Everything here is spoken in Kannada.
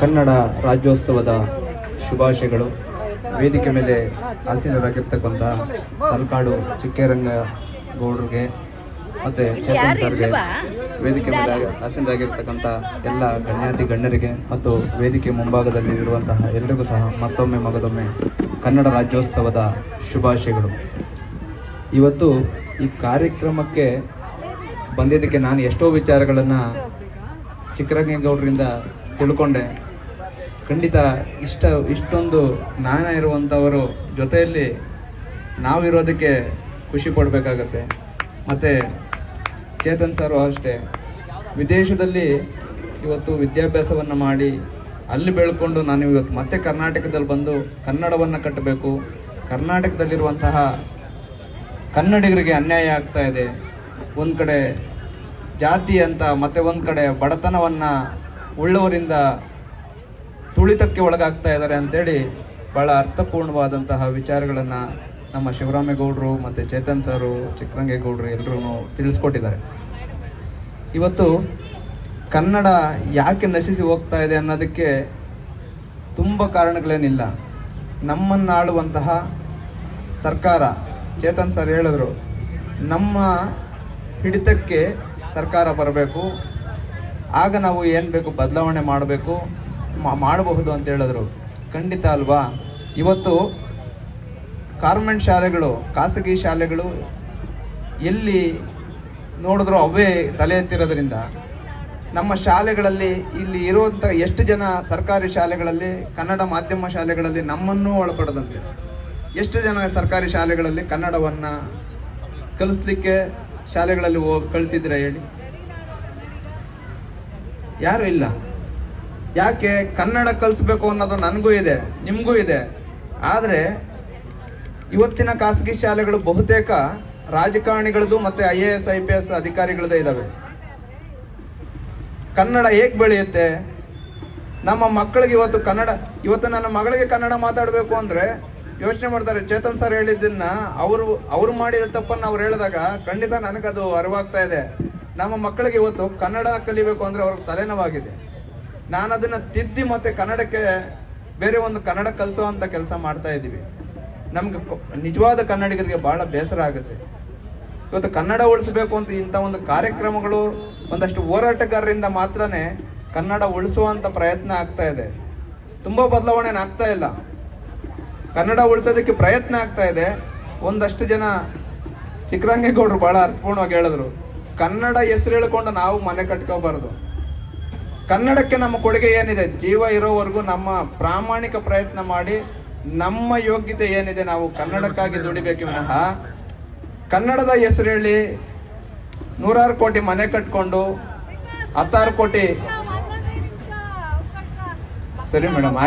ಕನ್ನಡ ರಾಜ್ಯೋತ್ಸವದ ಶುಭಾಶಯಗಳು. ವೇದಿಕೆ ಮೇಲೆ ಆಸೀನರಾಗಿರ್ತಕ್ಕಂಥ ತಲಕಾಡು ಚಿಕ್ಕೇರಂಗ ಗೌಡ್ರಿಗೆ ಮತ್ತು ಚೇತನ್ ಸರ್ಗೆ ವೇದಿಕೆ ಮೇಲೆ ಆಸೀನರಾಗಿರ್ತಕ್ಕಂಥ ಎಲ್ಲ ಗಣ್ಯಾತಿ ಗಣ್ಯರಿಗೆ ಮತ್ತು ವೇದಿಕೆ ಮುಂಭಾಗದಲ್ಲಿ ಇರುವಂತಹ ಎಲ್ಲರಿಗೂ ಸಹ ಮತ್ತೊಮ್ಮೆ ಮಗದೊಮ್ಮೆ ಕನ್ನಡ ರಾಜ್ಯೋತ್ಸವದ ಶುಭಾಶಯಗಳು. ಇವತ್ತು ಈ ಕಾರ್ಯಕ್ರಮಕ್ಕೆ ಬಂದಿದ್ದಕ್ಕೆ ನಾನು ಎಷ್ಟೋ ವಿಚಾರಗಳನ್ನು ಚಿಕ್ಕರಂಗೇಗೌಡರಿಂದ ತಿಳ್ಕೊಂಡೆ. ಖಂಡಿತ ಇಷ್ಟ, ಇಷ್ಟೊಂದು ಜ್ಞಾನ ಇರುವಂಥವರು ಜೊತೆಯಲ್ಲಿ ನಾವಿರೋದಕ್ಕೆ ಖುಷಿ ಪಡಬೇಕಾಗತ್ತೆ. ಮತ್ತು ಚೇತನ್ ಸರು ಅಷ್ಟೇ. ವಿದೇಶದಲ್ಲಿ ಇವತ್ತು ವಿದ್ಯಾಭ್ಯಾಸವನ್ನು ಮಾಡಿ ಅಲ್ಲಿ ಬೆಳ್ಕೊಂಡು ನಾನು ಇವತ್ತು ಮತ್ತೆ ಕರ್ನಾಟಕದಲ್ಲಿ ಬಂದು ಕನ್ನಡವನ್ನು ಕಟ್ಟಬೇಕು. ಕರ್ನಾಟಕದಲ್ಲಿರುವಂತಹ ಕನ್ನಡಿಗರಿಗೆ ಅನ್ಯಾಯ ಆಗ್ತಾ ಇದೆ. ಒಂದು ಕಡೆ ಜಾತಿ ಅಂತ ಮತ್ತೆ ಒಂದು ಕಡೆ ಬಡತನವನ್ನು ಉಳ್ಳವರಿಂದ ತುಳಿತಕ್ಕೆ ಒಳಗಾಗ್ತಾ ಇದ್ದಾರೆ ಅಂತೇಳಿ ಭಾಳ ಅರ್ಥಪೂರ್ಣವಾದಂತಹ ವಿಚಾರಗಳನ್ನು ನಮ್ಮ ಶಿವರಾಮೇಗೌಡರು ಮತ್ತು ಚೇತನ್ ಸರು, ಚಿಕ್ಕರಂಗೇಗೌಡರು ಎಲ್ಲರೂ ತಿಳಿಸ್ಕೊಟ್ಟಿದ್ದಾರೆ. ಇವತ್ತು ಕನ್ನಡ ಯಾಕೆ ನಶಿಸಿ ಹೋಗ್ತಾ ಇದೆ ಅನ್ನೋದಕ್ಕೆ ತುಂಬ ಕಾರಣಗಳೇನಿಲ್ಲ. ನಮ್ಮನ್ನಾಳುವಂತಹ ಸರ್ಕಾರ, ಚೇತನ್ ಸರ್ ಹೇಳಿದ್ರು, ನಮ್ಮ ಹಿಡಿತಕ್ಕೆ ಸರ್ಕಾರ ಬರಬೇಕು, ಆಗ ನಾವು ಏನು ಬೇಕು, ಬದಲಾವಣೆ ಮಾಡಬೇಕು ಮಾಡಬಹುದು ಅಂತ ಹೇಳಿದ್ರು. ಖಂಡಿತ ಅಲ್ವಾ? ಇವತ್ತು ಕಾರ್ಮೆಂಟ್ ಶಾಲೆಗಳು, ಖಾಸಗಿ ಶಾಲೆಗಳು ಎಲ್ಲಿ ನೋಡಿದ್ರು ಅವೇ ತಲೆ ಎತ್ತಿರೋದ್ರಿಂದ ನಮ್ಮ ಶಾಲೆಗಳಲ್ಲಿ ಇಲ್ಲಿ ಇರುವಂಥ ಎಷ್ಟು ಜನ ಸರ್ಕಾರಿ ಶಾಲೆಗಳಲ್ಲಿ, ಕನ್ನಡ ಮಾಧ್ಯಮ ಶಾಲೆಗಳಲ್ಲಿ ನಮ್ಮನ್ನು ಒಳಪಡದಂತೆ, ಎಷ್ಟು ಜನ ಸರ್ಕಾರಿ ಶಾಲೆಗಳಲ್ಲಿ ಕನ್ನಡವನ್ನು ಕಲಿಸ್ಲಿಕ್ಕೆ ಶಾಲೆಗಳಲ್ಲಿ ಹೋಗಿ ಕಳಿಸಿದ್ರೆ ಹೇಳಿ? ಯಾರು ಇಲ್ಲ. ಯಾಕೆ ಕನ್ನಡ ಕಲಿಸ್ಬೇಕು ಅನ್ನೋದು ನನಗೂ ಇದೆ, ನಿಮಗೂ ಇದೆ. ಆದರೆ ಇವತ್ತಿನ ಖಾಸಗಿ ಶಾಲೆಗಳು ಬಹುತೇಕ ರಾಜಕಾರಣಿಗಳದ್ದು ಮತ್ತು I A S I P S ಅಧಿಕಾರಿಗಳದ್ದೇ ಇದ್ದಾವೆ ಕನ್ನಡ ಹೇಗೆ ಬೆಳೆಯುತ್ತೆ? ನಮ್ಮ ಮಕ್ಕಳಿಗೆ ಇವತ್ತು ಕನ್ನಡ, ಇವತ್ತು ನನ್ನ ಮಗಳಿಗೆ ಕನ್ನಡ ಮಾತಾಡಬೇಕು ಅಂದರೆ ಯೋಚನೆ ಮಾಡ್ತಾರೆ. ಚೇತನ್ ಸರ್ ಹೇಳಿದ್ದನ್ನ ಅವರು ಅವರು ಮಾಡಿದ ತಪ್ಪನ್ನು ಅವ್ರು ಹೇಳಿದಾಗ ಖಂಡಿತ ನನಗದು ಅರಿವಾಗ್ತಾ ಇದೆ. ನಮ್ಮ ಮಕ್ಕಳಿಗೆ ಇವತ್ತು ಕನ್ನಡ ಕಲಿಬೇಕು ಅಂದರೆ ಅವ್ರಿಗೆ ತಲೆನೋವಾಗಿದೆ. ನಾನು ಅದನ್ನು ತಿದ್ದಿ ಮತ್ತೆ ಕನ್ನಡಕ್ಕೆ ಬೇರೆ ಒಂದು ಕನ್ನಡ ಕಲಿಸುವಂಥ ಕೆಲಸ ಮಾಡ್ತಾ ಇದ್ದೀವಿ. ನಮ್ಗೆ ನಿಜವಾದ ಕನ್ನಡಿಗರಿಗೆ ಭಾಳ ಬೇಸರ ಆಗುತ್ತೆ. ಇವತ್ತು ಕನ್ನಡ ಉಳಿಸಬೇಕು ಅಂತ ಇಂಥ ಒಂದು ಕಾರ್ಯಕ್ರಮಗಳು ಒಂದಷ್ಟು ಹೋರಾಟಗಾರರಿಂದ ಮಾತ್ರನೇ ಕನ್ನಡ ಉಳಿಸುವಂಥ ಪ್ರಯತ್ನ ಆಗ್ತಾ ಇದೆ. ತುಂಬ ಬದಲಾವಣೆ ಆಗ್ತಾ ಇಲ್ಲ. ಕನ್ನಡ ಉಳಿಸೋದಕ್ಕೆ ಪ್ರಯತ್ನ ಆಗ್ತಾ ಇದೆ. ಒಂದಷ್ಟು ಜನ ಚಿಕ್ಕರಂಗೇಗೌಡರು ಭಾಳ ಅರ್ಥಪೂರ್ಣವಾಗಿ ಹೇಳಿದ್ರು. ಕನ್ನಡ ಹೆಸರು ಹೇಳ್ಕೊಂಡು ನಾವು ಮನೆ ಕಟ್ಕೋಬಾರ್ದು. ಕನ್ನಡಕ್ಕೆ ನಮ್ಮ ಕೊಡುಗೆ ಏನಿದೆ? ಜೀವ ಇರೋವರೆಗೂ ನಮ್ಮ ಪ್ರಾಮಾಣಿಕ ಪ್ರಯತ್ನ ಮಾಡಿ ನಮ್ಮ ಯೋಗ್ಯತೆ ಏನಿದೆ ನಾವು ಕನ್ನಡಕ್ಕಾಗಿ ದುಡಿಬೇಕು ವಿನಃ ಕನ್ನಡದ ಹೆಸರು ಹೇಳಿ ನೂರಾರು ಕೋಟಿ ಮನೆ ಕಟ್ಕೊಂಡು ಹತ್ತಾರು ಕೋಟಿ ಸರಿ ಮೇಡಮ್